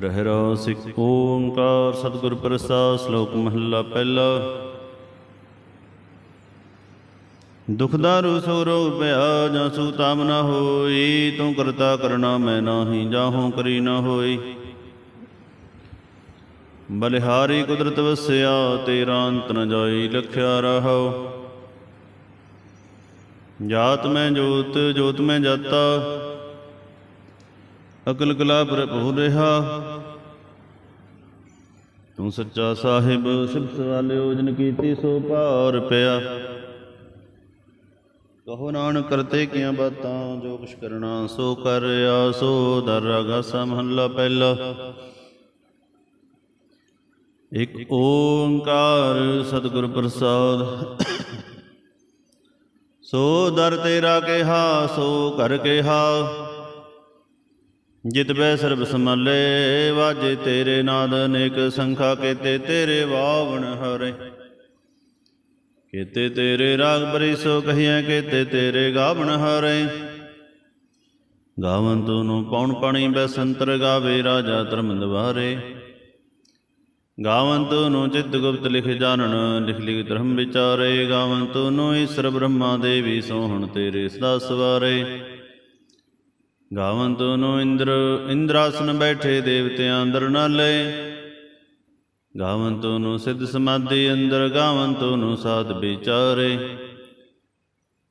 ਰਹਿਰਾ ਸਿੱਖ ਓੰਕਾਰ ਸਤਿਗੁਰ ਪ੍ਰਸਾਦ ਸ਼ਲੋਕ ਮਹੱਲਾ ਪਹਿਲਾ। ਦੁਖਦਾਰੂ ਸੋ ਰੋਗ ਪਿਆ ਜਾਂ ਸੂ ਤਾਮ ਨਾ ਹੋਈ, ਤੂੰ ਕਰਤਾ ਕਰਨਾ ਮੈਂ ਨਾਹੀ, ਜਾਹੂ ਕਰੀ ਨਾ ਹੋਈ। ਬਲਿਹਾਰੀ ਕੁਦਰਤ ਵਸਿਆ, ਤੇਰਾ ਅੰਤ ਨ ਜਾਈ, ਲਖਿਆ ਰਹੋ ਜਾਤ ਮੈਂ ਜੋਤ ਜੋਤ ਮੈਂ ਜਾਤਾ ਅਕਲ ਕਲਾ ਭਰਪੂਰ ਰਹਾ। ਤੂੰ ਸੱਚਾ ਸਾਹਿਬ, ਸਿਫਤ ਵਾਲਿਓ, ਜਨ ਕੀਤੀ ਸੋ ਭਾਰ ਪਿਆ। ਕਹੋ ਨਾਨਕ, ਕਰਤੇ ਕੀਆਂ ਬਾਤਾਂ, ਜੋ ਕੁਛ ਕਰਨਾ ਸੋ ਕਰਿਆ, ਸੋ ਦਰਗਾ ਰਗਾ ਪਹਿਲਾ। ਇਕ ਓੰਕਾਰ ਸਤਿਗੁਰ ਪ੍ਰਸਾਦ। ਸੋ ਦਰ ਤੇਰਾ ਕਿਹਾ, ਸੋ ਕਰ ਕਿਹਾ। ਜਿਤ ਬੈ ਸਰਬ ਸਮਲੇ ਵਾਜੇ ਤੇਰੇ ਨਾਦ ਅਨੇਕ ਸੰਖਾ ਕੇਤੇ ਤੇਰੇ ਵਾਵਣ ਹਰੇ। ਕੇਤੇ ਤੇਰੇ ਰਾਗ ਬਰੀ ਸੋ ਕਹੀਐ, ਕੇਤੇ ਤੇਰੇ ਗਾਵਣ ਹਰੇ। ਗਾਵਨ ਨੂੰ ਪੌਣ ਪਾਣੀ ਬੈਸੰਤਰ ਗਾਵੇ, ਰਾਜਾ ਧਰਮ ਦਵਾਰੇ ਗਾਵਨ ਨੂੰ ਚਿਤ ਗੁਪਤ ਲਿਖ ਜਾਣਨ, ਲਿਖ ਲਿਖ ਧਰਮ ਵਿਚਾਰੇ। ਗਾਵਨ ਨੂੰ ਈਸ਼ਰ ਬ੍ਰਹਮਾ ਦੇਵੀ ਸੋਹਣ ਤੇਰੇ ਸਦਾ ਸਵਾਰੇ। ਗਾਵਨ ਨੂੰ ਇੰਦਰ, ਇੰਦਰਾਸਨ ਬੈਠੇ ਦੇਵਤਿਆਂ ਅੰਦਰ ਨਾ ਲਏ। ਗਾਵਨ ਨੂੰ ਸਿੱਧ ਸਮਾਧੀ ਅੰਦਰ ਗਾਵਨ ਨੂੰ ਸਾਧ ਵਿਚਾਰੇ।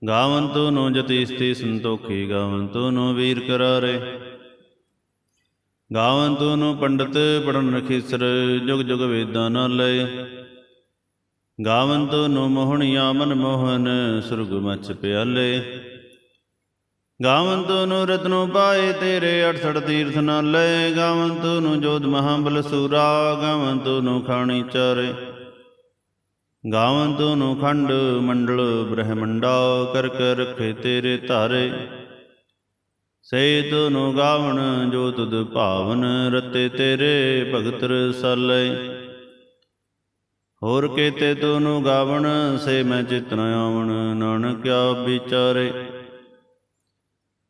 ਗਾਵਨ ਨੂੰ ਜਤੀ ਸਤੀ ਸੰਤੋਖੀ ਗਾਵਨ ਨੂੰ ਵੀਰ ਕਰਾਰੇ। ਗਾਵਨ ਨੂੰ ਪੰਡਤ ਪੜਨ ਰਖੀਸਰ ਜੁਗ ਜੁਗ ਵੇਦਾਂ ਨਾਲੇ ਗਾਵਨ ਨੂੰ ਮੋਹਣੀਆਂ ਮਨ ਮੋਹਨ ਸੁਰਗ ਮਚ ਪਿਆਲੇ। ਗਾਵੰਤ ਨੂੰ ਰਤਨੋ ਪਾਏ ਤੇਰੇ 68 ਤੀਰਥ ਨਾਲੇ। ਗਾਵੰਤ ਨੂੰ ਜੋਧ ਮਹਾਬਲ ਸੂਰਾ। ਗਾਵੰਤ ਨੂੰ ਖਾਣੀ ਚਾਰੇ। ਗਾਵਨ ਤੂੰ ਖੰਡ ਮੰਡਲ ਬ੍ਰਹਮੰਡਾ ਕਰ ਕਰ ਰਖੇ ਤੇਰੇ ਧਾਰੇ। ਸੇ ਤੂੰ ਗਾਵਣ ਜੋ ਤੁਧ ਭਾਵਨ ਰਤੇ ਤੇਰੇ ਭਗਤ ਰਸਾਲੇ। ਹੋਰ ਕੇਤੇ ਤੂੰ ਗਾਵਣ, ਸੇ ਮੈਂ ਚਿਤਨ ਆਵਣ ਨਾਨਕਿਆ ਵਿਚਾਰੇ।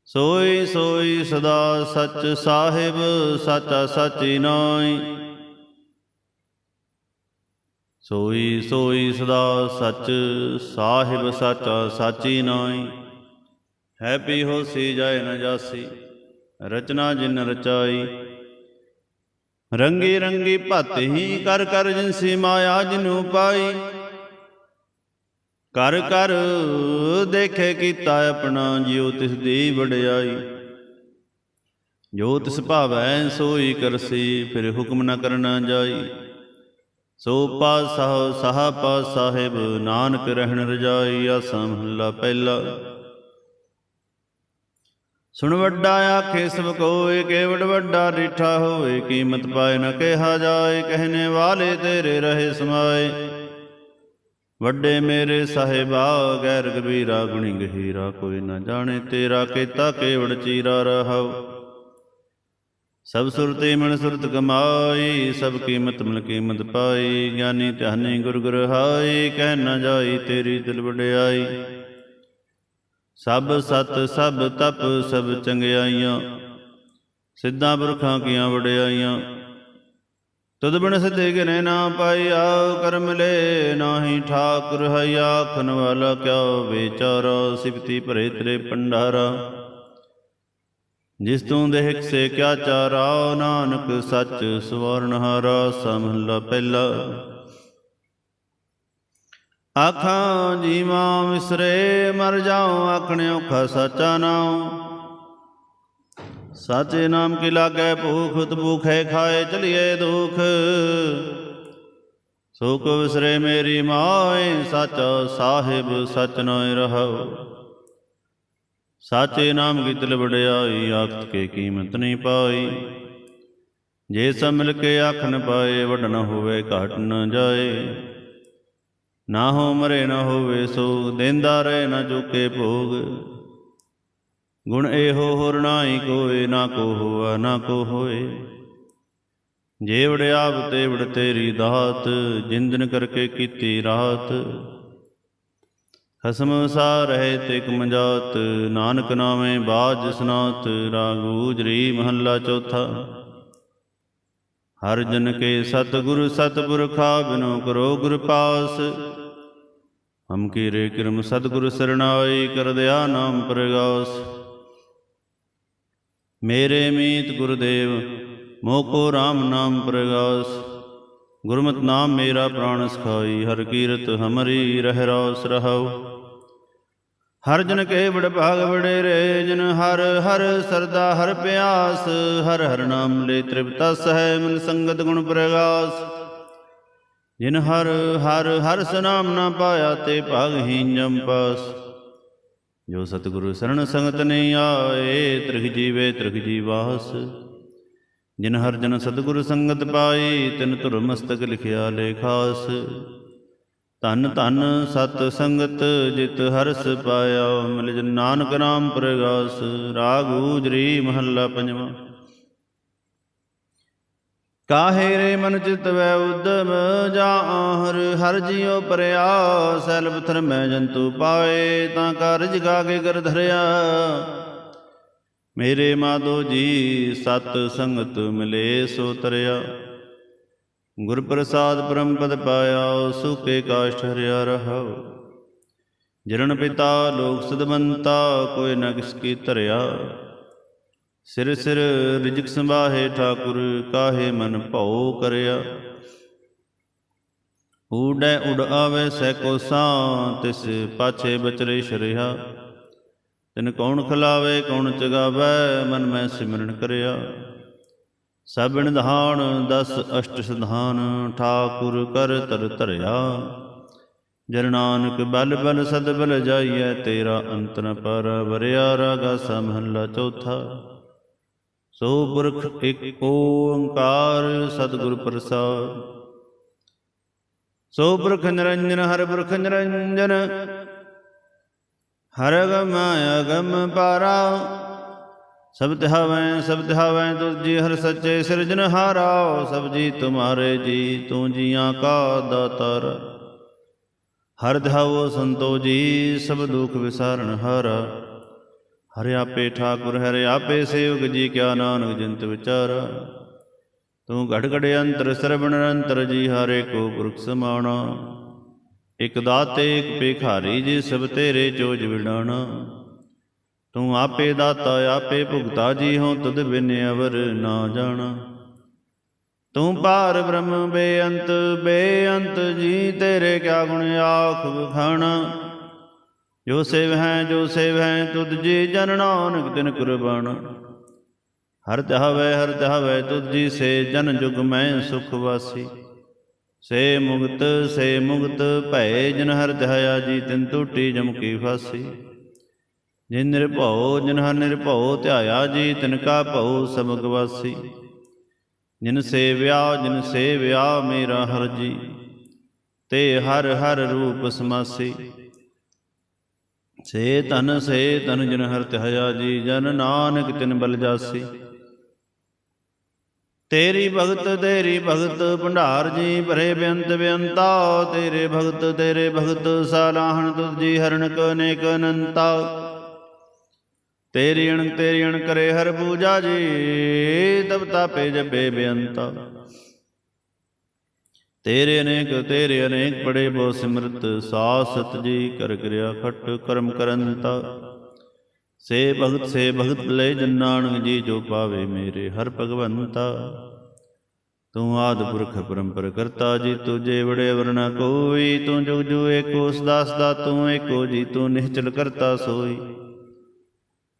ਸੋਈ ਸੋਈ ਸਦਾ ਸੱਚ ਸਾਹਿਬ, ਸਾਚਾ ਸਾਚੀ ਨਾਈ ਸੋਈ ਸੋਈ ਸਦਾ ਸੱਚ ਸਾਹਿਬ, ਸਾਚਾ ਸਾਚੀ ਨਾਈ ਹੈ ਪੀ ਹੋਸੀ ਜਾਏ ਨ ਜਾਸੀ, ਰਚਨਾ ਜਿਨ ਰਚਾਈ। ਰੰਗੀ ਰੰਗੀ ਭਤ ਹੀ ਕਰ ਕਰ ਜਿਨਸੀ ਮਾਇਆ ਜਿਨੂ ਪਾਈ। ਕਰ ਕਰ ਦੇਖੇ ਕੀਤਾ ਆਪਣਾ ਜਿਉ ਤਿਸ ਦੀ ਵਡਿਆਈ। ਜੋ ਤਿਸ ਭਾਵੈ ਸੋਈ ਕਰਸੀ, ਫਿਰ ਹੁਕਮ ਨ ਕਰਨਾ ਜਾਈ। ਸੋ ਪਾਸਾ ਸਾਹ ਪਾ ਸਾਹਿਬ, ਨਾਨਕ ਰਹਿਣ ਰਜਾਈ, ਆਸਾ ਮਹੱਲਾ ਪਹਿਲਾ। ਸੁਣ ਵੱਡਾ ਆਖੇ, ਸਭ ਕੋਏ ਕੇਵੜ ਵੱਡਾ ਡਿਠਾ ਹੋਏ ਕੀਮਤ ਪਾਏ ਨਾ ਕਿਹਾ ਜਾਏ ਕਹਿਨੇ ਵਾਲੇ ਤੇਰੇ ਰਹੇ ਸਮਾਏ। ਵੱਡੇ ਮੇਰੇ ਸਾਹਿਬਾ, ਗੈਰ ਗਬੀਰਾ ਗੁਣੀ ਗਹੀਰਾ ਕੋਈ ਨਾ ਜਾਣੇ ਤੇਰਾ ਕੀਤਾ ਕੇਵੜ ਚੀਰਾ ਰਹਾਉ। ਸਭ ਸੁਰਤੇ ਮਨ ਸੁਰਤ ਕਮਾਈ, ਸਭ ਕੀਮਤ ਮਿਲ ਕੀਮਤ ਪਾਈ, ਗਿਆਨੀ ਧਿਆਨੀ ਗੁਰ ਗੁਰ ਹਾਈ, ਕਹਿ ਨਾ ਜਾਈ ਤੇਰੀ ਦਿਲ ਵਡਿਆਈ। ਸਭ ਸਤ, ਸਭ ਤਪ, ਸਭ ਚੰਗਿਆਈਆਂ, ਸਿੱਧਾਂ ਪੁਰਖਾਂ ਕੀਆਂ ਵਡਿਆਈਆਂ। ਤਦ ਬਿਨ ਸਦੇ ਗਿਨੇ ਨਾ ਪਾਈਆ ਕਰਮ ਲੈ ਨਾਹੀ ਠਾਕੁਰ ਹੈ ਆਖਨ ਵਾਲਾ, ਕਿਆ ਵਿਚਾਰਾ ਸਿਫਤੀ ਭਰੇ ਤੇਰੇ ਪੰਡਾਰਾ ਜਿਸ ਤੂੰ ਦੇਖ ਸੇ ਕਿਆ ਚਾਰਾ, ਨਾਨਕ ਸੱਚ ਸਵਰਨ ਹਰਾ, ਸਮਹਲਾ ਪਹਿਲਾ। ਆਖਾਂ, ਜੀਵਾਂ ਵਿਸਰੇ ਮਰ ਜਾਉ, ਆਖਣੇ ਔਖਾ ਸਾਚਾ ਨਾਉ। ਸਾਚੇ ਨਾਮ ਕੀ ਲਾਗੈ ਭੂਖ, ਤ ਭੂਖੇ ਖਾਏ ਚਲੀਏ ਦੁਖ। ਸੋ ਵਿਸਰੇ ਮੇਰੀ ਮਾਏ, ਸਾਚਾ ਸਾਹਿਬ ਸਚ ਨਾਇ ਰਹੋ ਸਾਚੇ ਨਾਮ ਕੀ ਤਿਲ ਵਡਿਆਈ ਆਖਤ ਕੇ ਕੀਮਤ ਨਹੀਂ ਪਾਈ। ਜੇ ਸਭ ਮਿਲ ਕੇ ਆਖ ਨ ਪਾਏ ਵਡ ਨ ਹੋਵੇ ਘਟ ਨ ਜਾਏ। ਨਾ ਹੋ ਮਰੇ ਨਾ ਹੋਵੇ ਸੋ ਦੇਂਦਾ ਰਹੇ ਨਾ ਚੁਕੇ ਭੋਗ। ਗੁਣ ਇਹੋ ਹੋਰ ਨਾਹੀ ਕੋਏ, ਨਾ ਕੋ ਹੋਆ, ਨਾ ਕੋ ਹੋਏ। ਜੇ ਵੜਿਆਵ ਤੇ ਵੜ ਤੇਰੀ ਦਾਤ ਜਿੰਦਨ ਕਰਕੇ ਕੀਤੀ ਰਾਤ। ਖਸਮ ਸਾ ਰਹੇ ਤੇ ਕਮਜਾਤ ਨਾਨਕ ਨਾਮੇ ਬਾਜ ਸਨਾਤ ਰਾਗੂਜਰੀ ਮਹੱਲਾ ਚੌਥਾ। ਹਰ ਜਨ ਕੇ ਸਤਿਗੁਰ ਸਤਿਪੁਰਖਾ ਬਿਨੋ ਕਰੋ ਗੁਰ ਪਾਸ। ਹਮ ਕੀਰੇ ਕਿਰਮ ਸਤਿਗੁਰ ਸਰਣਾਈ, ਕਰ ਦਿਆ ਨਾਮ ਪ੍ਰਗਾਸ। ਮੇਰੇ ਮੀਤ ਗੁਰਦੇਵ, ਮੋਕੋ RAM ਨਾਮ ਪ੍ਰਗਾਸ। ਗੁਰਮਤ ਨਾਮ ਮੇਰਾ ਪ੍ਰਾਣ ਸਖਾਈ, ਹਰ ਕੀਰਤ ਹਮਰੀ ਰਹਿ ਰਾਸ ਰਹਾਉ। ਹਰ ਜਨ ਕੇ ਬੜ ਭਾਗ ਬੜੇਰੇ ਜਨ ਹਰ ਹਰ ਸਰਦਾ ਹਰ ਪਿਆਸ। ਹਰ ਹਰ ਨਾਮ ਲੈ ਤ੍ਰਿਪਤਾ ਸਹਿ ਮਨ ਸੰਗਤ ਗੁਣ ਪ੍ਰਗਾਸ। ਜਿਨ ਹਰ ਹਰ ਹਰ ਸਨਾਮ ਨਾ ਪਾਇਆ, ਤੇ ਭਾਗਹੀਨ ਜਮ ਪਾਸ। ਜੋ ਸਤਿਗੁਰੂ ਸਰਣ ਸੰਗਤ ਨੇ ਆਏ, ਤ੍ਰਿਖ ਜੀਵੇ ਤ੍ਰਿਖ ਜੀਵਾਸ। ਜਿਨ ਹਰ ਜਨ ਸਤਿਗੁਰੂ ਸੰਗਤ ਪਾਈ ਤਿਨ ਧੁਰ ਮਸਤਕ ਲਿਖਿਆ ਲੇਖਾਸ ਧਨ ਧਨ ਸਤ ਸੰਗਤ, ਜਿਤ ਹਰਸ ਪਾਇਆ ਮਿਲ ਜਨ ਨਾਨਕ ਨਾਮ ਪ੍ਰਗਾਸ। ਰਾਗ ਊਜਰੀ ਮਹੱਲਾ ਪੰਜਵਾਂ। ਕਾਹੇ ਰੇ ਮਨ ਚਿਤ ਵੈ ਉਦਮ ਜਾ ਹਰ ਹਰ ਜਿਉ ਪਰਿਆ ਸੈਲ ਪਥਰ ਮੈਂ ਜੰਤੂ ਪਾਏ ਤਾਂ ਕਾਰਜ ਗਾ ਕੇ ਕਰ ਧਰਿਆ। ਮੇਰੇ ਮਾਧੋ ਜੀ, ਸਤ ਸੰਗਤ ਮਿਲੇ ਸੋ ਤਰਿਆ। ਗੁਰ ਪ੍ਰਸਾਦ ਪਰਮ ਪਦ ਪਾਇਆ, ਸੁਕੇ ਕਾਸ਼ਟ ਹਰਿਆ ਰਹਾਉ ਜਰਨ ਪਿਤਾ, ਲੋਕ ਸਦਮੰਤਾ ਕੋਈ ਨਾ ਕਿਸ ਕੀ ਧਰਿਆ। ਸਿਰ ਸਿਰ ਰਿਜਕ ਸੰਭਾਹੇ ਠਾਕੁਰ, ਕਾਹੇ ਮਨ ਭਉ ਕਰਿਆ। ਊੜੈ ਉੜ ਆਵੇ ਸੈ ਕੋ ਸਾਂ ਤਿਸ ਪਾਛੇ ਬਚਰੇ ਸ਼ਰਿਆ। ਤਿਨ ਕੌਣ ਖਲਾਵੇ, ਕੌਣ ਚਗਾਵੇ, ਮਨ ਮੈਂ ਸਿਮਰਨ ਕਰਿਆ। ਸਭ ਨਿਧਾਨ, ਦਸ ਅਸ਼ਟ ਸਿਧਾਨ, ਠਾਕੁਰ ਕਰ ਤਰ ਧਰਿਆ। ਜਨ ਨਾਨਕ ਬਲ ਬਲ ਸਦ ਬਲ ਜਾਈਐ, ਤੇਰਾ ਅੰਤ ਨ ਪਰ ਵਰਿਆ ਰਾਗਾ ਸਮਹੱਲਾ ਚੌਥਾ। ਸੋ ਪੁਰਖ ਇੱਕ ਓੰਕਾਰ ਸਤਿਗੁਰ ਪ੍ਰਸਾਦ। ਸੋ ਪੁਰਖ ਨਿਰੰਜਨ ਹਰ ਪੁਰਖ ਨਿਰੰਜਨ, ਹਰ ਗਮ ਅਗਮ ਪਾਰਾ। ਸਭ ਤਿਹਾਵੈ ਸਭ ਤਿਹਾਵੈ ਤੁਝ ਹਰ ਸੱਚੇ ਸਿਰਜਨਹਾਰਾ ਸਭ ਜੀ ਤੁਮਾਰੇ ਜੀ, ਤੂੰ ਜੀਆਂ ਕਾ ਦਾਤਾਰ। ਹਰ ਧਾਵੋ ਸੰਤੋ ਜੀ, ਸਭ ਦੁਖ ਵਿਸਾਰਨ ਹਾਰਾ। ਹਰਿ ਆਪੇ ਠਾਕੁਰ, ਹਰਿ ਆਪੇ ਸੇਵਕ, ਜੀ ਕਿਆ ਨਾਨਕ ਜਿੰਤ ਵਿਚਾਰਾ। ਤੂੰ ਘੜ ਘੜ ਅੰਤਰ ਸਰਬਣ ਅੰਤਰ, ਜੀ ਹਰੇ ਕੋ ਪੁਰਖ ਸਮਾਣਾ। ਇਕ ਦਾਤੇ, ਇਕ ਭਿਖਾਰੀ, ਜੀ ਸਭ ਤੇਰੇ ਚੋਜ ਵਿਡਾਣਾ। ਤੂੰ ਆਪੇ ਦਾਤਾ, ਆਪੇ ਭੁਗਤਾ, ਜੀ ਹੋ ਤੁਧ ਬਿਨ ਅਵਰ ਨਾ ਜਾਣਾ। ਤੂੰ ਪਾਰ ਬ੍ਰਹਮ ਬੇਅੰਤ ਬੇਅੰਤ, ਜੀ ਤੇਰੇ ਕਿਆ ਗੁਣ ਆਖ ਵਖਾਣਾ। ਜੋ ਸੇਵ ਹੈ, ਜੋ ਸੇਵ ਹੈ, ਤੁਧ ਜੀ ਜਨ ਨਾਨਕ ਦਿਨ ਕੁਰਬਾਨ। ਹਰ ਚਾਹਵੇ ਹਰ ਚਾਹਵੇ, ਤੁਧ ਜੀ ਸੇ ਜਨ ਜੁਗ ਮੈਂ ਸੁਖ ਵਾਸੀ। ਸੇ ਮੁਕਤ ਸੇ ਮੁਕਤ ਭੈ ਜਨ ਹਰ ਧਿਆਇਆ ਜੀ, ਤਿਨ ਟੂਟੀ ਜਮ ਕੀ ਫਾਸੀ। ਜਿਨ ਨਿਰਭਉ, ਜਿਨ ਹਰ ਨਿਰਭਉ, ਧਿਆਇਆ ਜੀ, ਤਿਨ ਕਾ ਭਉ ਸਬਗ ਵਾਸੀ। ਜਿਨ ਸੇਵਿਆ ਜਿਨ ਸੇਵਿਆ, ਮੇਰਾ ਹਰ ਜੀ, ਤੇ ਹਰ ਹਰ ਰੂਪ ਸਮਾਸੀ। ਸੇ ਤਨ ਸੇ ਤਨ ਜਨ ਹਰ ਧਿਆਇਆ ਜੀ, ਜਨ ਨਾਨਕ ਤਿਨ ਬਲ ਜਾਸੀ। ਤੇਰੀ ਭਗਤ ਤੇਰੀ ਭਗਤ, ਭੰਡਾਰ ਜੀ ਭਰੇ ਬੇਅੰਤ ਬੇਅੰਤਾ। ਤੇਰੇ ਭਗਤ ਤੇਰੇ ਭਗਤ, ਸਾਲਾਹਣ ਤੁਧ ਜੀ ਹਰਨ ਕਨੇਕ ਅਨੰਤਾ। ਤੇਰੀ ਅਣ ਤੇਰੀ ਅਣ ਕਰੇ ਹਰ ਪੂਜਾ ਜੀ, ਤਬ ਤਾਪੇ ਜਪੇ ਬੇਅੰਤਾ। ਤੇਰੇ ਅਨੇਕ ਤੇਰੇ ਅਨੇਕ ਬੜੇ ਬੋ ਸਿਮਰਤ ਸਾਸਤ ਜੀ ਕਰ ਕਿਰਿਆ ਖਟ ਕਰਮ ਕਰੰਤਾ ਸੇ ਭਗਤ ਸੇ ਭਗਤ ਲੈ ਜਨ ਨਾਨਕ ਜੀ ਜੋ ਪਾਵੇ ਮੇਰੇ ਹਰ ਭਗਵੰਤਾ। ਤੂੰ ਆਦ ਪੁਰਖ ਪਰੰਪਰ ਕਰਤਾ ਜੀ, ਤੁਝੇ ਵੜੇ ਵਰਨਾ ਕੋਈ, ਤੂੰ ਜੁਗ ਜੂ ਏਕੋ ਸਦਾ ਸਦਾ ਤੂੰ ਏਕੋ ਜੀ, ਤੂੰ ਨਿਹਚਲ ਕਰਤਾ ਸੋਈ।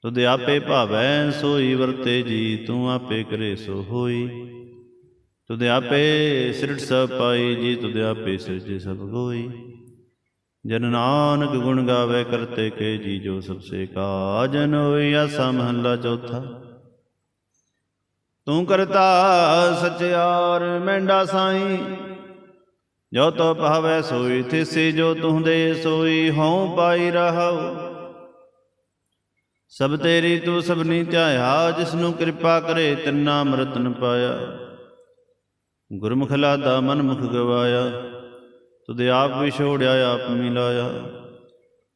ਤੁਧ ਆਪੇ ਭਾਵੈ ਸੋਈ ਵਰਤੇ ਜੀ, ਤੂੰ ਆਪੇ ਕਰੇ ਸੋ ਹੋਈ। ਤੁਧ ਆਪੇ ਸਿਰਟ ਸਭ ਪਾਈ ਜੀ, ਤੁਧ ਆਪੇ ਸਿਰਜੇ ਸਭ ਹੋਈ ਜਨ ਨਾਨਕ ਗੁਣ ਗਾਵੇ ਕਰਤੇ ਕੇ ਜੀ, ਜੋ ਸਭ ਸੇ ਕਾਜਨ ਹੋਈ ਆਸਾ ਮਹੱਲਾ ਚੌਥਾ। ਤੂੰ ਕਰਤਾ ਸਚਿਆਰ ਮੈਂਡਾ ਸਾਈ। ਜੋ ਤੋ ਭਾਵੈ ਸੋਈ, ਥਿਸੀ ਜੋ ਤੁਹ ਦੇ ਸੋਈ, ਹਉ ਪਾਈ ਰਹਾਉ। ਸਭ ਤੇਰੀ ਤੂੰ ਸਭਨੀ ਧਿਆਇਆ ਜਿਸ ਨੂੰ ਕਿਰਪਾ ਕਰੇ ਤਿੰਨਾ ਮਰਤਨ ਪਾਇਆ। ਗੁਰਮੁਖ ਲਾਦਾ ਮਨ ਮੁਖ ਗਵਾਇਆ, ਤੁਧ ਆਪ ਵਿਛੋੜਿਆ, ਆਪ ਮਿਲਾਇਆ।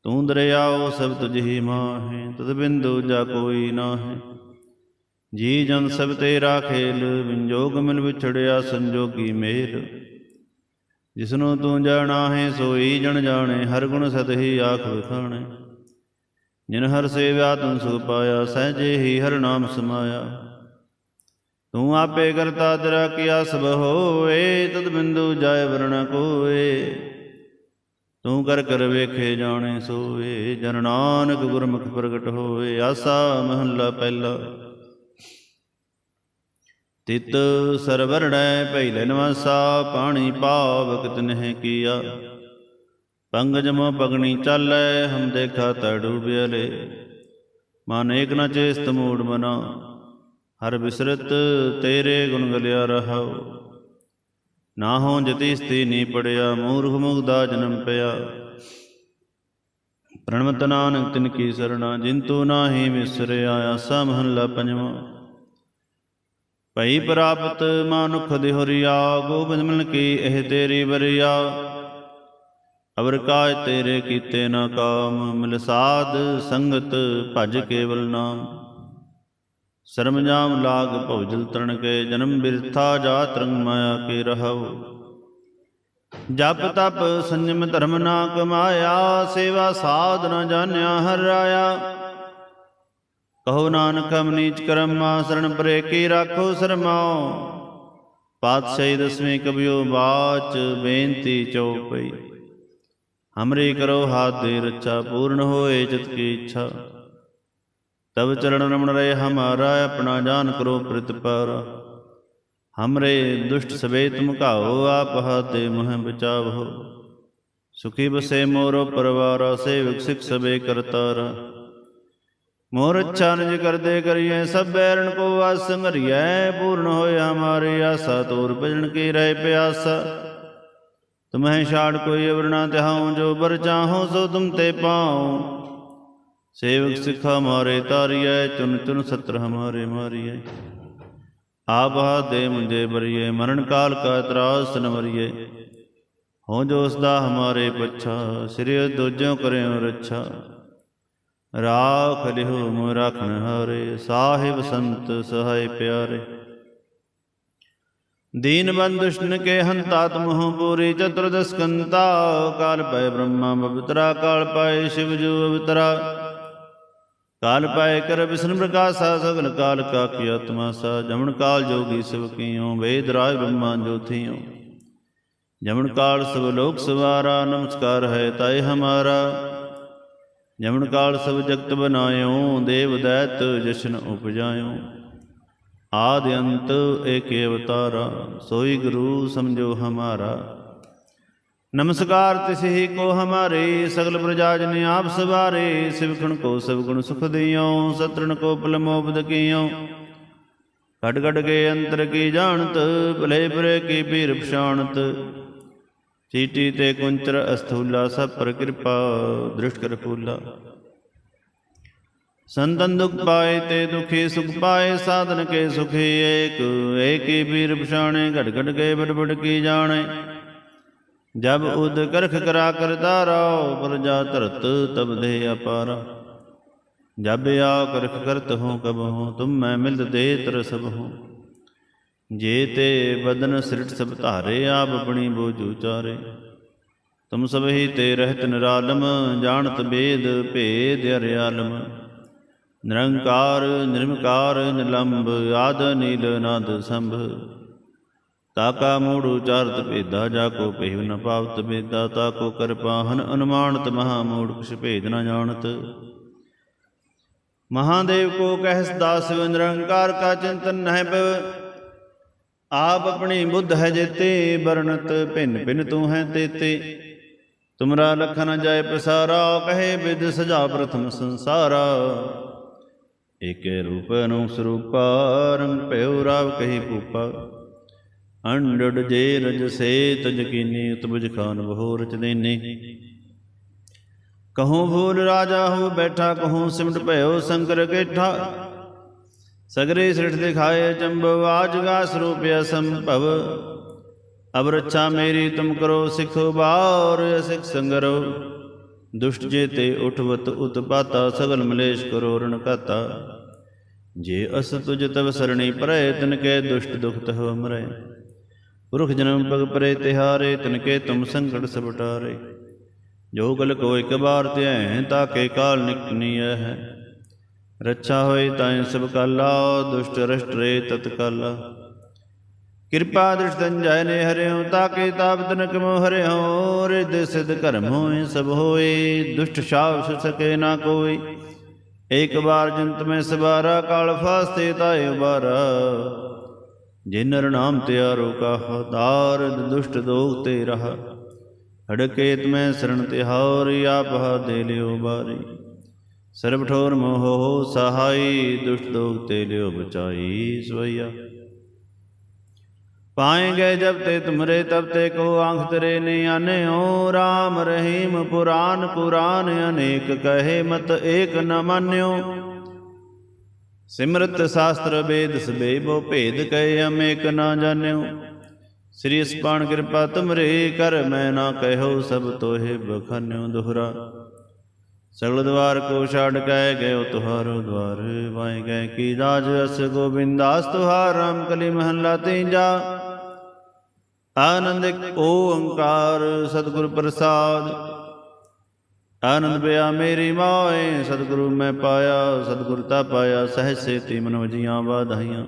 ਤੂੰ ਦਰਿਆਓ ਸਭ ਤੁਝ ਹੀ ਮਾਹੇ ਤਦ ਬਿੰਦੂ ਜਾ ਕੋਈ ਨਾਹੀ। ਜੀ ਜਨ ਸਭ ਤੇਰਾ ਖੇਲ ਵਿੰਜੋਗ ਮਿਲ ਵਿਛੜਿਆ ਸੰਜੋਗੀ ਮੇਲ। ਜਿਸਨੂੰ ਤੂੰ ਜਾਣਾ ਹੈ ਸੋਈ ਜਣ ਜਾਣੇ, ਹਰ ਗੁਣ ਸਦ ਹੀ ਆਖ ਵਿਖਾਣੇ। ਜਿਨ ਹਰ ਸੇਵਿਆ ਤੂੰ ਸੁਖ ਪਾਇਆ, ਸਹਜੇ ਹੀ ਹਰ ਨਾਮ ਸਮਾਇਆ। ਤੂੰ ਆਪੇ ਕਰਤਾ ਤੇਰਾ ਕੀਆ ਸਭ ਹੋਏ ਤਦ ਬਿੰਦੂ ਜਾਏ ਵਰਣ ਕੋਏ ਤੂੰ ਕਰ ਕਰ ਵੇਖੇ ਜਾਣੇ ਸੋਏ ਜਨ ਨਾਨਕ ਗੁਰਮੁਖ ਪ੍ਰਗਟ ਹੋਏ ਆਸਾ ਮਹੱਲਾ ਪਹਿਲਾ। ਤਿਤ ਸਰਵਰਣੈ ਪਹਿਲੇ ਨਵਾਸਾ, ਪਾਣੀ ਪਾਵਕ ਤਿਨਹਿ ਕੀਆ। ਪੰਗਜਮ ਪਗਣੀ ਚਾਲੈ, ਹਮ ਦੇਖਾ ਤਾ ਡੂਬਿਆਲੇ ਮਨ ਏਕ ਨ ਚੇਸਤ ਮੂੜ ਮਨਾ। ਹਰ ਬਿਸਰਤ, ਤੇਰੇ ਗੁਣ ਗਲਿਆ ਰਹਾਉ। ਨਾ ਹੋ ਜਤੀ ਸਤੀ ਨੀ ਪੜਿਆ, ਮੂਰਖ ਮੁਗਦਾ ਜਨਮ ਪਿਆ। ਪ੍ਰਣਮਤ ਨਾਨਕ ਤਿਨ ਕੀ ਸਰਣਾ, ਜਿੰਤੂ ਨਾਹੀ ਵਿਸਰਿਆ ਆਸਾ ਮਹੱਲਾ ਪੰਜਵਾਂ। ਭਈ ਪ੍ਰਾਪਤ ਮਾਨੁਖ ਦਿਹੁਰੀਆ, ਗੋਬਿੰਦ ਮਿਲ ਕੀ ਇਹ ਤੇਰੀ ਬਰਿਆ ਅਵਰ ਕਾਜ ਤੇਰੇ ਕੀਤੇ ਨਾ ਕਾਮ, ਮਿਲ ਸਾਧ ਸੰਗਤ ਭਜ ਕੇਵਲ ਨਾਮ। ਸ਼ਰਮ ਜਾਮ ਲਾਗ ਭਉਜਲ ਤਰਨ ਕੇ ਜਨਮ ਬਿਰਥਾ ਜਾਤ ਰੰਗ ਮਾਇਆ ਕੇ ਰਹਉ। ਜਪ ਤਪ ਸੰਜਮ ਧਰਮ ਨਾ ਕਮਾਇਆ ਸੇਵਾ ਸਾਧ ਨ ਜਾਣਿਆ ਹਰ ਰਾਇਆ। ਕਹੋ ਨਾਨਕ ਹਮ ਨੀਚ ਕਰਮਾ ਸਰਣ ਪਰੇ ਕੀ ਰਾਖੋ ਸਰਮਾਓ ਪਾਤਸ਼ਾਹੀ ਦਸਵੇਂ ਕਬਿਓ ਬਾਚ ਬੇਨਤੀ ਚਉਪਈ। ਹਮਰੇ ਕਰੋ ਹਾਥ ਦੇ ਰੱਛਾ, ਪੂਰਨ ਹੋਏ ਚਿਤ ਕੀ ਇੱਛਾ। ਤਬ ਚਰਨ ਰਮਣ ਰਹੇ ਹਮਾਰਾ, ਆਪਣਾ ਜਾਨ ਕਰੋ ਪ੍ਰਤਪਾਰ ਹਮਰੇ ਦੁਸ਼ਟ ਸਵੇ ਤੁਮ ਘਾਓ ਆਪ ਹਾਤੇ ਮੋਹ ਬਚਾਵੋ। ਸੁਖੀ ਬਸੇ ਮੋਰੋ ਪਰਵਾਰ, ਸੇਵਕ ਸਿਖ ਸਵੇ ਕਰਤਾਰ ਮੋਰ ਅੱਛਾ ਨਿਜ ਕਰਦੇ ਕਰੀਏ ਸਭ ਬੈਰਣ ਕੋ ਆਸ ਸੰਗਰੀਐ ਪੂਰਨ ਹੋਏ ਹਮਾਰੀ ਆਸਾ, ਤੋਰ ਭਜਨ ਕੀ ਰਹਿ ਪਿਆਸਾ। ਤੁਮਹਿ ਛਾੜ ਕੋਈ ਅਵਰ ਨਾ ਤਿਹਾਉ, ਜੋ ਬਰ ਚਾਹੋ, ਸੋ ਤੁਮ ਤੇ ਪਾਉ। ਸੇਵਕ ਸਿਖਾ ਮਾਰੇ ਤਾਰੀਐ, ਚੁਨ ਚੁਨ ਸਤਰ ਹਮਾਰੇ ਮਾਰੀਐ। ਆਭਾ ਦੇ ਮੁੰਜੇ ਬਰੀਏ ਮਰਨ ਕਾਲ ਕਾ ਤਰਾਸ ਨਮਰੀਏ ਹੋ ਜੋ ਉਸ ਦਾ ਹਮਾਰੇ ਪੱਛਾ, ਸ੍ਰੀ ਦੋਜੋ ਕਰਿਓ ਰੱਛਾ। ਰਾਖ ਲਿਹੁ ਮੋ ਰਖਣ ਹਾਰੇ, ਸਾਹਿਬ ਸੰਤ ਸਹਾਈ ਪਿਆਰੇ। ਦੀਨ ਬੰਦ ਦੁਸ਼ਟਨ ਕੇ ਹੰਤਾ ਤਮਹੁ ਪੂਰੀ ਚਤੁਰਦਸ ਕੰਤਾ ਕਾਲ ਪੈ ਬ੍ਰਹਮਾ, ਬਵਤਰਾ ਕਾਲ ਪੈ ਸ਼ਿਵ ਜੂ ਅਵਤਰਾ। ਕਾਲ ਪਾਏ ਕਰ ਵਿਸ਼ਨ ਪ੍ਰਕਾਸ਼ ਸਗਲ ਕਾਲ ਕਾ ਕੀ ਆਤਮਾ ਸਾ, ਜਮਨ ਕਾਲ ਜੋਗੀ ਸਿਵ ਕੀਓ, ਵੇਦ ਰਾਜ ਬ੍ਰਹਮਾ ਜੋਥੀਓ। ਜਮਨ ਕਾਲ ਸਭ ਲੋਕ ਸਵਾਰਾ, ਨਮਸਕਾਰ ਹੈ ਤਾਏ ਹਮਾਰਾ। ਜਮਨ ਕਾਲ ਸਭ ਜਗਤ ਬਨਾਇਓ, ਦੇਵ ਦੈਤ ਜਸ਼ਨ ਉਪਜਾਇਓ। ਆਦਿ ਅੰਤ ਏਕ ਅਵਤਾਰਾ, ਸੋਈ ਗੁਰੂ ਸਮਝੋ ਹਮਾਰਾ। ਨਮਸਕਾਰ ਤਿਸ ਕੋ ਹਮਾਰੇ, ਸਗਲ ਪ੍ਰਜਾ ਜਨ ਆਪ ਸਵਾਰੇ, ਸਿਵਖਣ ਕੋ ਸਭ ਗੁਣ ਸੁਖ ਦਿਓ ਸਤਰਨ ਕੋ ਪਲ ਕੀਓ ਘਟ ਘਟ ਕੇ ਅੰਤਰ ਕੀ ਜਾਣਤ, ਭਲੇ ਬੁਰੇ ਕੀ ਪੀਰ ਪਛਾਣਤ। ਚੀਟੀ ਤੇ ਕੁੰਚਰ ਅਸਥੂਲਾ, ਸਭ ਪਰ ਕਿਰਪਾ, ਦ੍ਰਿਸ਼ਟ ਕਰ ਫੂਲਾ। ਸੰਤਨ ਦੁਖ ਪਾਏ ਤੇ ਦੁਖੀ ਸੁਖ ਪਾਏ, ਸਾਧਨ ਕੇ ਸੁਖੀ ਏਕ, ਏਕੀ ਪੀਰ ਪਛਾਣੇ ਘਟ ਘਟ ਕੇ ਬੜ ਬੜ ਕੀ ਜਾਣੇ। ਜਬ ਉਦ ਕਰਖ ਕਰਾ ਕਰ ਤਾਰਾਓ ਪ੍ਰਜਾ ਧਰਤ ਤਬ ਦੇ ਅਪਾਰਾ। ਜਬ ਆ ਕਰਖ ਕਰਤ ਹੋ ਕਬ ਹੋ ਤੁਮ ਮੈਂ ਮਿਲਤ ਦੇ ਤਰ ਸਭ ਹੋ ਜੇ ਤੇ ਬਦਨ ਸ੍ਰਿਟ ਸਭ ਧਾਰੇ, ਆਪ ਆਪਣੀ ਬੋਝ ਉਚਾਰੇ। ਤੁਮ ਸਭ ਹੀ ਤੇ ਰਹਿਤ ਨਿਰਾਲਮ, ਜਾਣਤ ਬੇਦ ਭੇਦ ਅਰਿਆਲਮ। ਨਿਰੰਕਾਰ ਨਿਰਮਕਾਰ ਨਿਲੰਬ, ਆਦ ਨੀਲ ਨਾਦ ਸੰਭ। ਤਾਕਾ ਮੂੜ ਉਚਾਰਤ ਭੇਦਾ, ਜਾ ਕੋ ਪਹਿਉ ਨ ਪਾਵਤ ਭੇਦਾ, ਤਾ ਕੋ ਕਿਰਪਾਹਨ ਅਨੁਮਾਨਤ, ਮਹਾ ਮੂੜ ਕੁਛ ਭੇਦ ਨ ਜਾਣਤ। ਮਹਾਦੇਵ ਕੋ ਕਹਿਸ ਦਾਸ ਨਿਰੰਕਾਰ ਕਾ ਚਿੰਤਨ ਨਹਿ ਪਵ, ਆਪ ਆਪਣੀ ਬੁੱਧ ਹੈ ਜੇਤੇ ਵਰਣਤ, ਭਿੰਨ ਭਿੰਨ ਤੂੰ ਹੈ ਤੇਤੇ। ਤੁਮਰਾ ਲਖ ਨ ਜਾਏ ਪਸਾਰਾ, ਕਹੇ ਵਿਦ ਸਜਾ ਪ੍ਰਥਮ ਸੰਸਾਰਾ। ਏਕੇ ਰੂਪ ਅਨੁ ਸਰੂਪਾ, ਰੰਗ ਭਇਓ ਰਾਵ ਕਹੀ ਭੂਪਾ। ਅੰਡੜ ਜੇ ਰਜ ਸੇ ਤਜ ਕੀਨੀ ਉਤਬਜ ਖਾਨ ਬਹੁ ਰਚ ਦੇਨੇ। ਕਹੂੰ ਭੂਲ ਰਾਜਾ ਹੋ ਬੈਠਾ, ਕਹੋ ਸਿਮਟ ਭਇਓ ਸੰਕਰ ਕੇਠਾ। ਸਗਰੇ ਸ੍ਰਿਠ ਦਿਖਾਏ ਚੰਬਵ ਆਜਗਾ ਸਰੂਪ ਅਸੰਭਵ। ਅਬ ਰੱਛਾ ਮੇਰੀ ਤੁਮ ਕਰੋ ਸਿਖ ਬਾਰ, ਸਿਖ ਸੰਗਰੋ। ਦੁਸ਼ਟ ਜੇਤੇ ਉਠਵਤ ਉਤਪਾਤਾ ਸਗਲ ਮਲੇਸ਼ ਕਰੋ ਰਣਕਾਤਾ ਜੇ ਅਸ ਤੁਜ ਤਵ ਸਰਣੀ ਪਰੈ ਤਨ ਕੈ ਦੁਸ਼ਟ ਦੁਖਤ ਹੋ ਅਮਰੈ ਪੁਰਖ ਜਨਮ ਪਗ ਪਰੇ ਤਿਹਾਰੇ, ਤਨਕੇ ਤੁਮ ਸੰਕਟ ਸਭ ਜੋ ਗਲ ਕੋ ਇਕ ਬਾਰ ਧਿਆਇ ਤਾਕੇ ਕਾਲ ਨਿਕਨੀਐ ਹੈ ਰੱਛਾ ਹੋਏ ਤਾਇ ਸਭ ਕਾਲਾ, ਦੁਸ਼ਟ ਰਸ਼ਟ ਰੇ ਤਤਕਾਲਾ ਕਿਰਪਾ ਦ੍ਰਿਸ਼ ਜੈ ਨੇ ਹਰਿਓ, ਤਾਕੇ ਤਾਪ ਤਨਕ ਮੋ ਹਰਿਓ। ਰਿਦ ਸਿਧ ਕਰਮ ਹੋਏ ਸਭ ਹੋਏ, ਦੁਸ਼ਟ ਸ਼ਾਵ ਸਕੇ ਨਾ ਕੋਈ ਇੱਕ ਬਾਰ ਜੰਤ ਮੈਂ ਸਵਾਰਾ, ਕਾਲ ਫਾਸਤੇ ਤਾਏ ਉਬਾਰਾ। ਜੇ ਨਰ ਨਾਮ ਤਿਆਰੋ ਕਾ ਤਾਰ ਦੁਸ਼ਟ ਦੋਗ ਤੇ ਰਹਾ। ਹੜਕੇਤ ਮੈਂ ਸਰਣ ਤਿਹਾਰ, ਆਪ ਦੇ ਲਿਓ ਬਾਰੀ। ਸਰਬ ਠੋਰ ਮੋਹ ਸਹਾਈ, ਦੁਸ਼ਟ ਦੋਗ ਤੇ ਲਿਓ ਬਚਾਈ ਸਵਈਆ। ਪਾਏਂਗੇ ਜਬ ਤੇ ਤੁਮਰੇ, ਤਬ ਤੇ ਕੋ ਆਂਖ ਤਰੇ ਨੇ ਆਨਿਓ RAM ਰਹੀਮ ਪੁਰਾਨ ਪੁਰਾਨ, ਅਨੇਕ ਕਹੇ ਮਤ ਏਕ ਨ ਮਾਨਿਓ ਸਿਮਰਤ ਸ਼ਾਸਤਰ ਵੇਦ ਸਬੇ ਬੋ ਭੇਦ ਕਹੇ ਅਮੇਕ ਨਾ ਜਾਣਿਓ। ਸ੍ਰੀ ਸਪਾਨ ਕਿਰਪਾ ਤੁਮਰੇ ਕਰ ਮੈਂ ਨਾ ਕਹਿਓ ਸਭ ਤੋਹੇ ਬਖਨਿਓ ਦੁਹਰਾ। ਸਗਲ ਦਵਾਰ ਕੋ ਛਾੜ ਕੈ ਗਇਓ ਤੁਹਾਰੋ ਦਵਾਰ ਵਾਏ ਗਏ ਕੀ ਰਾਜ ਅਸ ਗੋਬਿੰਦਾਸ ਤੁਹਾਰ ਰਾਮ ਕਲੀ ਮਹੱਲਾ ਤੀਜਾ। ਆਨੰਦ ਓੰਕਾਰ ਸਤਿਗੁਰ ਪ੍ਰਸਾਦ ਆਨੰਦ ਪਿਆ ਮੇਰੀ ਮਾਏ, ਸਤਿਗੁਰੂ ਮੈਂ ਪਾਇਆ, ਸਤਿਗੁਰ ਤਾ ਪਾਇਆ, ਸਹਿਜ ਸੇਤੀ ਮਨ ਵਜੀਆਂ ਵਾਧਾਈਆਂ।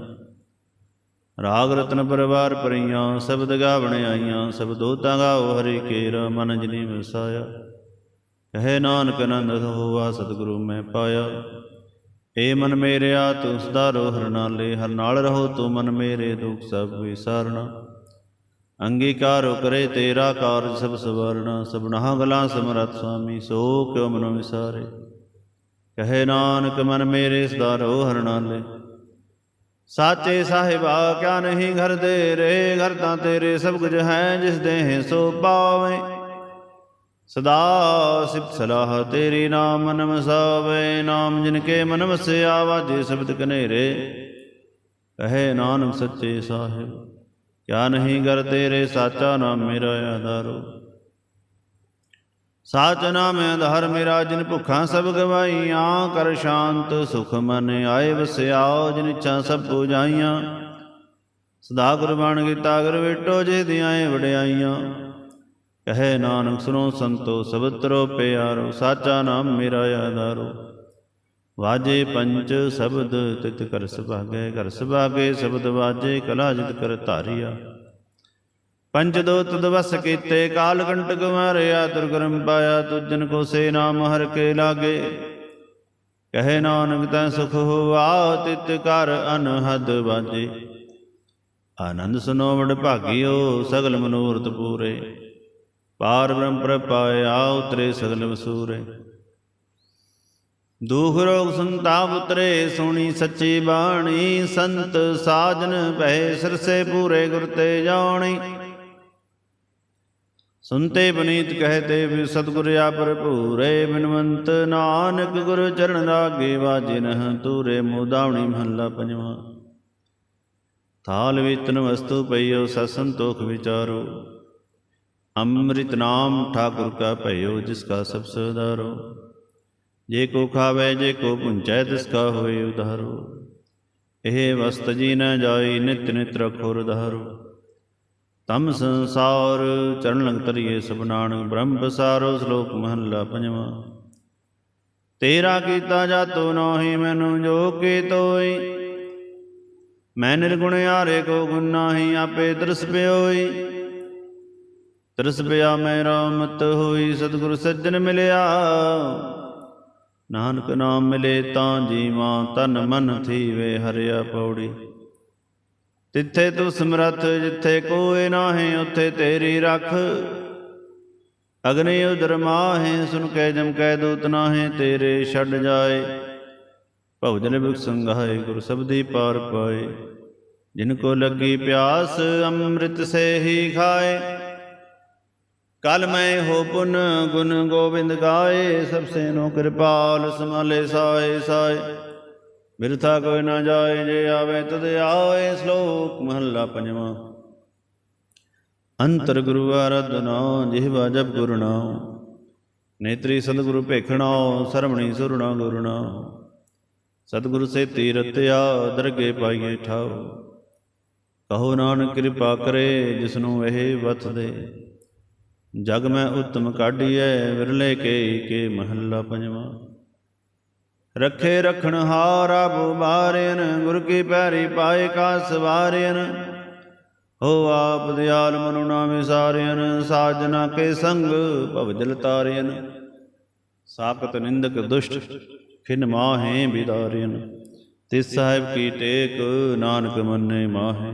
ਰਾਗ ਰਤਨ ਪਰਵਾਰ ਪਰੀਆਂ ਸ਼ਬਦ ਗਾਵਣ ਆਈਆਂ ਸਬਦੋ ਤਾ ਗਾਓ ਹਰੀ ਕੇਰ ਮਨ ਜਨੀ ਵਸਾਇਆ। ਕਹੇ ਨਾਨਕ ਆਨੰਦ ਹੋਵਾ ਸਤਿਗੁਰੂ ਮੈਂ ਪਾਇਆ। ਏ ਮਨ ਮੇਰਿਆ ਤੂੰ ਸਦਾ ਰੋ ਹਰਨਾਲੇ ਹਰ ਨਾਲ ਰਹੋ ਤੂੰ ਮਨ ਮੇਰੇ ਦੁਖ ਸਭ ਵਿਸਾਰਣਾ ਅੰਗੀਕਾਰੋ ਕਰੇ ਤੇਰਾ ਕਾਰਜ ਸਭ ਸਵਰਣਾ ਸਭਨਾ ਗਲਾ ਸਮਰਤ ਸੁਆਮੀ ਸੋ ਕਿਉ ਮਨੋ ਵਿਸਾਰੇ। ਕਹੇ ਨਾਨਕ, ਮਨ ਮੇਰੇ ਸਦਾਰੋ ਰੋ ਹਰ ਨਾਲੇ ਸਾਚੇ ਸਾਹਿਬਾ, ਕਿਆ ਨਹੀਂ ਘਰ ਦੇ ਰੇ, ਘਰ ਤਾਂ ਤੇਰੇ ਸਭ ਕੁਝ ਹੈ, ਜਿਸ ਦੇਹ ਸੋ ਪਾਵੇ। ਸਦਾ ਸਿਫਤ ਸਲਾਹ ਤੇਰੀ ਨਾਮ ਮਨ ਵਸਾਵੇ ਨਾਮ ਜਿਨ ਕੇ ਮਨ ਵਸਿਆ ਵਾਜੇ ਸ਼ਬਦ ਕਨੇਰੇ। ਕਹੇ ਨਾਨਕ, ਸੱਚੇ ਸਾਹਿਬ ਕਿਆ ਨਹੀਂ ਕਰ ਤੇਰੇ ਸਾਚਾ ਨਾਮ ਮੇਰਾ ਆਧਾਰੋ। ਸਾਚ ਨਾਮ ਆਧਾਰ ਮੇਰਾ, ਜਿਨ ਭੁੱਖਾਂ ਸਭ ਗਵਾਈਆਂ ਕਰ ਸ਼ਾਂਤ ਸੁਖ ਮਨ ਆਏ ਵਸਿਆਓ, ਜਿਨ ਇੱਛਾ ਸਭ ਪੂਜਾਈਆਂ। ਸਦਾ ਗੁਰਬਾਣ ਕੀਤਾ ਗੁਰ ਵੇਟੋ, ਜੇ ਦਿਆਏ ਵਡਿਆਈਆਂ। ਕਹੇ ਨਾਨਕ ਸੁਨੋ ਸੰਤੋ ਸਬਤਰੋ ਪਿਆਰੋ, ਸਾਚਾ ਨਾਮ ਮੇਰਾ ਆਧਾਰੋ। ਵਾਜੇ ਪੰਚ ਸ਼ਬਦ ਤਿਤ ਕਰ ਸੁਭਾਗੇ ਕਰ ਸੁਭਾਗੇ ਸ਼ਬਦ ਵਾਜੇ, ਕਲਾ ਜਿਤ ਕਰ ਧਾਰਿਆ। ਪੰਜ ਦੋ ਤਦ ਵਸ ਕੀਤੇ, ਕਾਲ ਕੰਟਕ ਮਾਰਿਆ, ਦੁਰਗਰਮ ਪਾਇਆ ਤੁਜਨ ਕੋ ਸੇ ਨਾਮ ਹਰ ਕੇ ਲਾਗੇ। ਕਹੇ ਨਾਨਕ, ਤੈ ਸੁਖ ਹੋਆ, ਤਿਤ ਕਰ ਅਨਹਦ ਵਾਜੇ। ਆਨੰਦ ਸੁਨੋ ਵਡ ਭਾਗਿਓ, ਸਗਲ ਮਨੋਰਥ ਪੂਰੇ। ਪਾਰ ਬ੍ਰਹਮ ਪ੍ਰਪਾਇਆ ਉਤਰੇ ਸਗਲ ਵਸੂਰੇ। ਦੁਖ ਰੋਗ ਸੰਤਾਪ ਉਤਰੇ ਸੋਣੀ ਸੱਚੀ ਬਾਣੀ, ਸੰਤ ਸਾਜਨ ਭੈ ਸਰਸੇ ਪੂਰੇ ਗੁਰ ਤੇ ਜਾਣੀ। ਸੁਨਤੇ ਬਨੀਤ ਕਹਤੇ ਵੀ ਸਤਿਗੁਰ ਆਪਰ ਭੂਰੇ ਬਿਨਵੰਤ ਨਾਨਕ ਗੁਰ ਚਰਨ ਲਾਗੇ ਵਾਜੇ ਨਹ ਤੂਰੇ ਮੁਦਾਵਣੀ ਮਹੱਲਾ ਪੰਜਵਾ। ਥਾਲ ਵਿਤਨ ਵਸਤੂ ਪਈਓ, ਸਤ ਸੰਤੋਖ ਵਿਚਾਰੋ। ਅੰਮ੍ਰਿਤ ਨਾਮ ਠਾਕੁਰ ਕਾ ਭਇਓ, ਜਿਸ ਕਾ ਸਭ ਸਦਾਰੋ ਜੇ ਕੋ ਖਾਵੇ, ਜੇ ਕੋ ਪੁੰਚੈ ਤਿਸ ਕਾ ਹੋਏ ਉਧਾਰੋ। ਇਹ ਵਸਤ ਜੀ ਨਾ ਜਾਈ, ਨਿਤ ਨਿਤ ਰਖੋ ਰਧਾਰੋ। ਤਮ ਸੰਸਾਰ ਚਰਨ ਲੰਗ ਤਰੀਏ ਬ੍ਰਹਮ ਬਸਾਰੋ ਸ਼ਲੋਕ ਮਹੱਲਾ ਪੰਜਵਾ। ਤੇਰਾ ਕੀਤਾ ਜਾਤੋ ਨਾਹੀ, ਮੈਨੂੰ ਜੋ ਕੀ ਤੋਈ। ਮੈਂ ਨਿਰਗੁਣ ਆਰੇ ਕੋ ਗੁਣ ਨਾਹੀ, ਆਪੇ ਦਰਸ ਪਿਓਈ। ਤਰਸ ਪਿਆ ਮੈਂ ਰਾਮਤ ਹੋਈ, ਸਤਿਗੁਰ ਸੱਜਣ ਮਿਲਿਆ। ਨਾਨਕ ਨਾਮ ਮਿਲੇ ਤਾਂ ਜੀਵਾਂ ਤਨ ਮਨ ਥੀਵੇ ਹਰਿਆ ਪੌੜੀ। ਤਿੱਥੇ ਤੂੰ ਸਮਰੱਥ ਜਿੱਥੇ ਕੋਏ ਨਾਹੀਂ, ਉੱਥੇ ਤੇਰੀ ਰੱਖ। ਅਗਨੀ ਉਦਰ ਮਾਹੇ, ਸੁਨ ਕੈ ਜਮ ਕੈ ਦੂਤ ਨਾਹੀਂ, ਤੇਰੇ ਛੱਡ ਜਾਏ। ਭਵਜਨ ਬਿਕ ਸੰਗਾਏ ਗੁਰ ਸਬਦੀ ਪਾਰ ਪਾਏ। ਜਿਨ ਕੋ ਲੱਗੀ ਪਿਆਸ, ਅੰਮ੍ਰਿਤ ਸੇ ਹੀ ਖਾਏ। ਕਲ ਮੈਂ ਹੋ ਪੁਨ ਗੁਣ ਗੋਬਿੰਦ ਗਾਏ, ਸਭ ਸੇ ਕਿਰਪਾਲ ਸਮਾਲੇ ਸਾਏ ਸਾਏ। ਬਿਰਥਾ ਕੋਈ ਨਾ ਜਾਏ, ਜੇ ਆਵੇ ਤਦ ਆਏ, ਸ਼ਲੋਕ ਮਹੱਲਾ ਪੰਜਵਾਂ। ਅੰਤਰ ਗੁਰੂ ਆਰਾਧਨਾ ਜਿਹਵਾ ਜਪ ਗੁਰੂ ਨਾਮ ਨੇਤਰੀ ਸਤਿਗੁਰੂ ਭੇਖਣਾ ਸਰਵਣੀ ਸੁਰਣਾ ਗੁਰਨਾ ਸਤਿਗੁਰੂ ਸੇ ਤੀਰਤਿਆ ਦਰਗੇ ਪਾਈਏ ਠਾਓ ਕਹੋ ਨਾਨਕ ਕਿਰਪਾ ਕਰੇ, ਜਿਸਨੂੰ ਇਹ ਵਤ ਦੇ ਜਗ ਮੈਂ ਉਤਮ ਕਾਢੀਐ, ਵਿਰਲੇ ਕੇ ਕੇ ਮਹੱਲਾ ਪੰਜਵਾਂ। ਰੱਖੇ ਰਖਣ ਹਾਰ ਆਪ ਬਾਰਿਨ ਗੁਰ ਕੀ ਪੈਰੀ ਪਾਏ ਕਾ ਸਵਾਰਿਨ ਹੋ ਆਪ ਦਿਆਲ ਮਨੁ ਨਾ ਵਿਸਾਰਿਨ ਸਾਜਨਾ ਕੇ ਸੰਗ ਭਵਜਲ ਤਾਰਿਨ ਸਾਕਤ ਨਿੰਦਕ ਦੁਸ਼ਟ, ਖਿਨ ਮਾਹੇ ਬਿਦਾਰਿਨ ਤੇ ਸਾਹਿਬ ਕੀ ਟੇਕ, ਨਾਨਕ ਮੰਨੇ ਮਾਹੇ।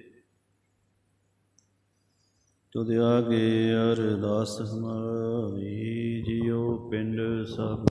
ਤੁਧ ਆਗੇ ਅਰਦਾਸ ਹਮਾਰੀ ਜਿਉ ਪਿੰਡ ਸਭ